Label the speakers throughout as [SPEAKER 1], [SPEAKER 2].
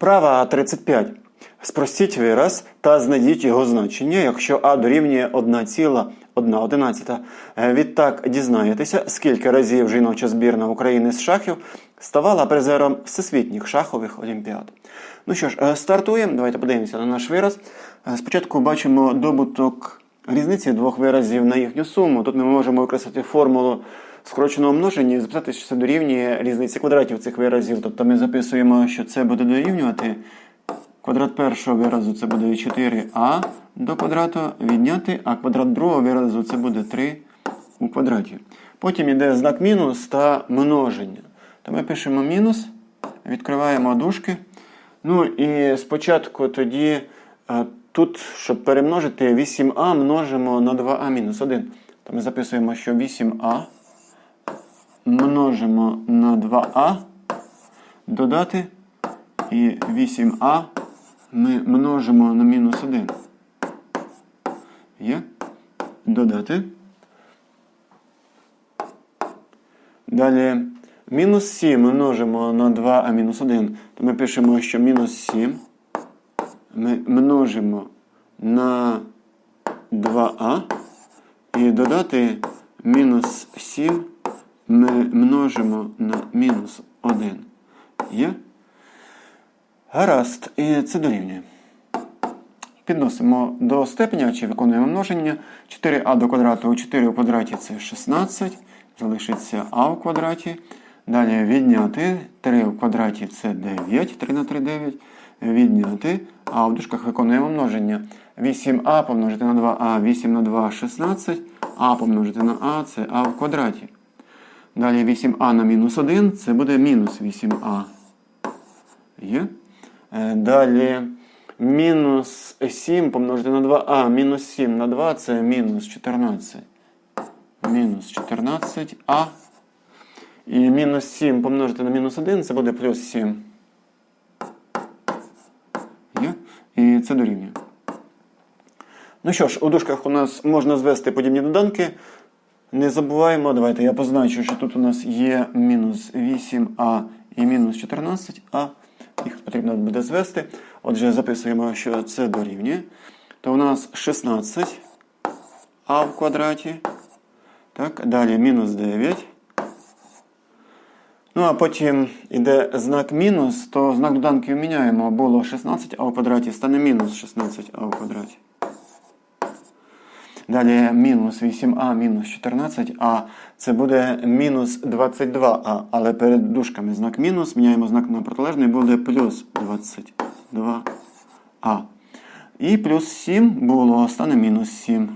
[SPEAKER 1] Вправа 35. Спростіть вираз та знайдіть його значення, якщо а дорівнює 1,1. Е, Відтак дізнаєтеся, скільки разів жіноча збірна України з шахів ставала призером всесвітніх шахових олімпіад. Ну що ж, е, стартуємо. Давайте подивимося на наш вираз. Е, Спочатку бачимо добуток різниці двох виразів на їхню суму. Тут ми можемо використати формулу скороченого множення і записати, що це дорівнює різниці квадратів цих виразів. Тобто ми записуємо, що це буде дорівнювати квадрат першого виразу це буде 4а до квадрату відняти, а квадрат другого виразу це буде 3 у квадраті. Потім йде знак мінус та множення. То ми пишемо мінус, відкриваємо дужки. Ну і спочатку тоді е, тут, щоб перемножити 8а, множимо на 2а мінус 1. То ми записуємо, що 8а множимо на 2а, додати, і 8а ми множимо на мінус 1. Є? Додати. Далі мінус 7 ми множимо на 2а мінус 1. То ми пишемо, що мінус 7 ми множимо на 2а і додати мінус 7 ми множимо на мінус 1. Є? Гаразд, і це дорівнює. Підносимо до степеня чи виконуємо множення. 4а до квадрату у 4 у квадраті це 16. Залишиться а в квадраті. Далі відняти 3 в квадраті це 9. 3 на 3 9. Відняти. А в дужках виконуємо множення. 8а помножити на 2а, 8 на 2 16. А помножити на а це а в квадраті. Далі 8а на мінус 1 це буде мінус 8а. Є? Е, Далі мінус 7 помножити на 2а. Мінус 7 на 2 це мінус 14. Мінус 14а. І мінус 7 помножити на мінус 1 це буде плюс 7. Є? І це дорівнює. Ну що ж, у дужках у нас можна звести подібні доданки. Не забуваємо, давайте я позначу, що тут у нас є мінус 8а і мінус 14а. Їх потрібно буде звести. Отже, записуємо, що це дорівнює. То у нас 16а в квадраті. Так, Далі мінус 9. Ну, а потім йде знак мінус, то знак доданків міняємо. Було 16а в квадраті, стане мінус 16а в квадраті. Далі мінус 8а, мінус 14а. Це буде мінус 22а. Але перед дужками знак мінус. Міняємо знак на протилежний, буде плюс 22а. І плюс 7 було, стане мінус 7.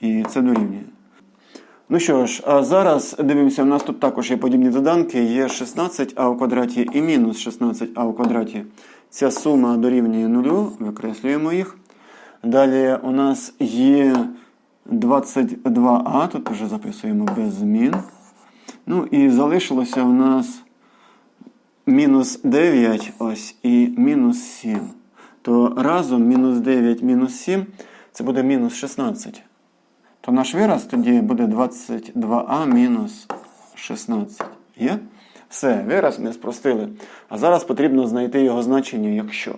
[SPEAKER 1] І це дорівнює. Ну що ж, а зараз дивимося, у нас тут також є подібні доданки. Є 16а в квадраті і мінус 16а в квадраті. Ця сума дорівнює нулю, викреслюємо їх. Далі у нас є 22а, тут вже записуємо без змін. Ну і залишилося у нас мінус 9 ось і мінус 7. То разом мінус 9 мінус 7 це буде мінус 16. То наш вираз тоді буде 22а мінус 16. Є? Все, вираз ми спростили. А зараз потрібно знайти його значення, якщо.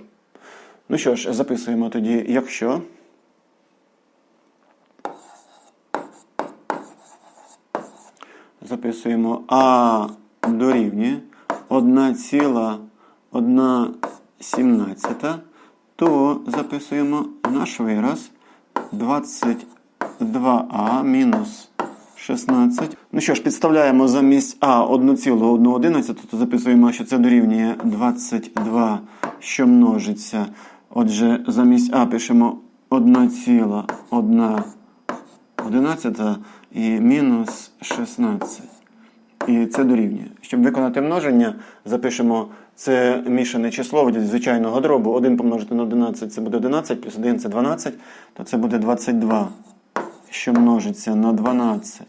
[SPEAKER 1] Ну що ж, записуємо тоді, якщо. Записуємо А дорівнює 1,117, то записуємо наш вираз 22а мінус 16. Ну що ж, підставляємо замість А 1,111, то записуємо, що це дорівнює 22, що множиться. Отже, замість А пишемо 1,1 і мінус 16. І це дорівнює. Щоб виконати множення, запишемо це мішане число від звичайного дробу. 1 помножити на 11 це буде 11, плюс 1 це 12, то це буде 22, що множиться на 12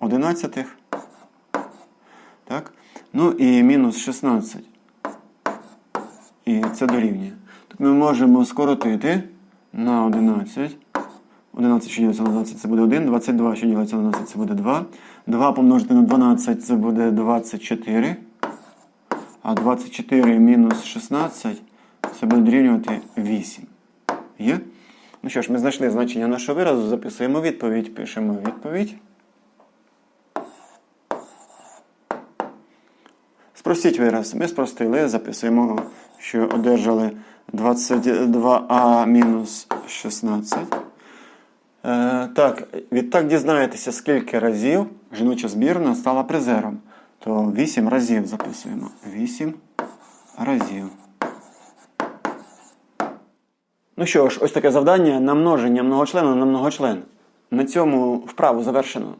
[SPEAKER 1] одинадцятих. Так? Ну і мінус 16. І це дорівнює. Ми можемо скоротити на 11. 11, що ділиться на 12, це буде 1. 22, що ділиться на 12, це буде 2. 2 помножити на 12, це буде 24. А 24 мінус 16 це буде дорівнювати 8. Є? Ну що ж, ми знайшли значення нашого виразу, записуємо відповідь, пишемо відповідь. Спростіть вираз. Ми спростили, записуємо, що одержали 22а-16. Е, так, відтак дізнаєтеся, скільки разів жіноча збірна стала призером. То 8 разів записуємо. 8 разів. Ну що ж, ось таке завдання на множення многочлена на многочлен. На цьому вправу завершено.